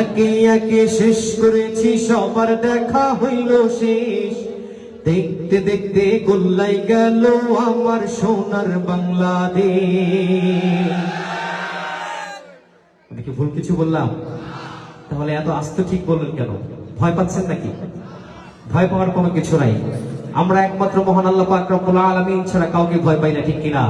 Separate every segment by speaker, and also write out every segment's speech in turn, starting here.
Speaker 1: একে একে শেষ করেছি, সবার দেখা হইল শেষ। দেখতে দেখতে গোল্লাই গেল আমার সোনার বাংলাদেশ। ভুল কিছু বললাম? তাহলে এত আস্ত ঠিক বললেন কেন? ভয় পাচ্ছেন নাকি? ভয় পাওয়ার কোনো কিছু নাই। আমরা একমাত্র মহান আল্লাহ পাক রব্বুল আলামিন ছাড়া কাউকে ভয় পাই না, ঠিক কিনা?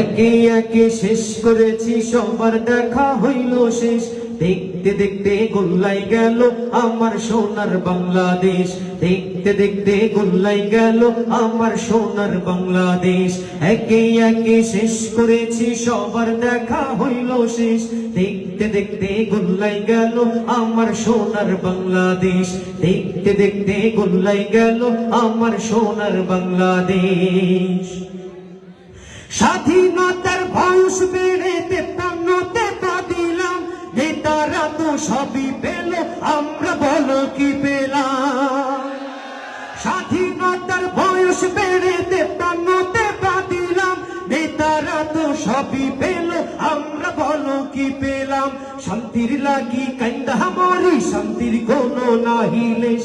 Speaker 1: একে একে শেষ করেছি, সবার দেখা হইল শেষ। দেখতে দেখতে গোল্লাই গেল আমার সোনার বাংলাদেশ। দেখতে দেখতে গোল্লাই গেল আমার সোনার বাংলাদেশ। একে একে শেষ করেছি, সবার দেখা হইল শেষ। দেখতে দেখতে গোল্লাই গেল আমার সোনার বাংলাদেশ। দেখতে দেখতে গোল্লাই গেল আমার সোনার বাংলাদেশ। স্বাধীনতার বয়স বেড়ে তেপান্নতে পা দিলাম নেতারা তো সবই পেল, আমরা বলো কি পেলাম? স্বাধীনতার বয়স বেড়েতে তেপান্নতে পা দিলাম নেতারা তো সবই পেল, আমরা বলো কি পেলাম? শান্তির লাগি কান্দা মরি, শান্তির কোনো নাহিলেশ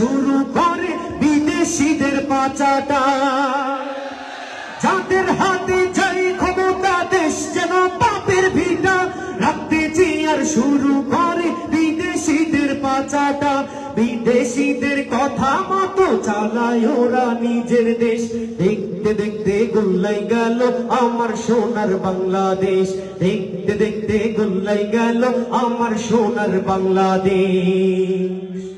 Speaker 1: শুরু করে বিদেশিদের পাচাটা। যাদের হাতে যাই ক্ষমতা, দেশ যেন পাপের ভিটা। রাখতে চেয়ার শুরু করে বিদেশিদের পাচাটা। বিদেশিদের কথা মতো চালায় ওরা নিজের দেশ। দেখতে দেখতে গোল্লাই গেল আমার সোনার বাংলাদেশ। দেখতে দেখতে গোল্লাই গেল আমার সোনার বাংলাদেশ।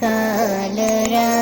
Speaker 2: কালরা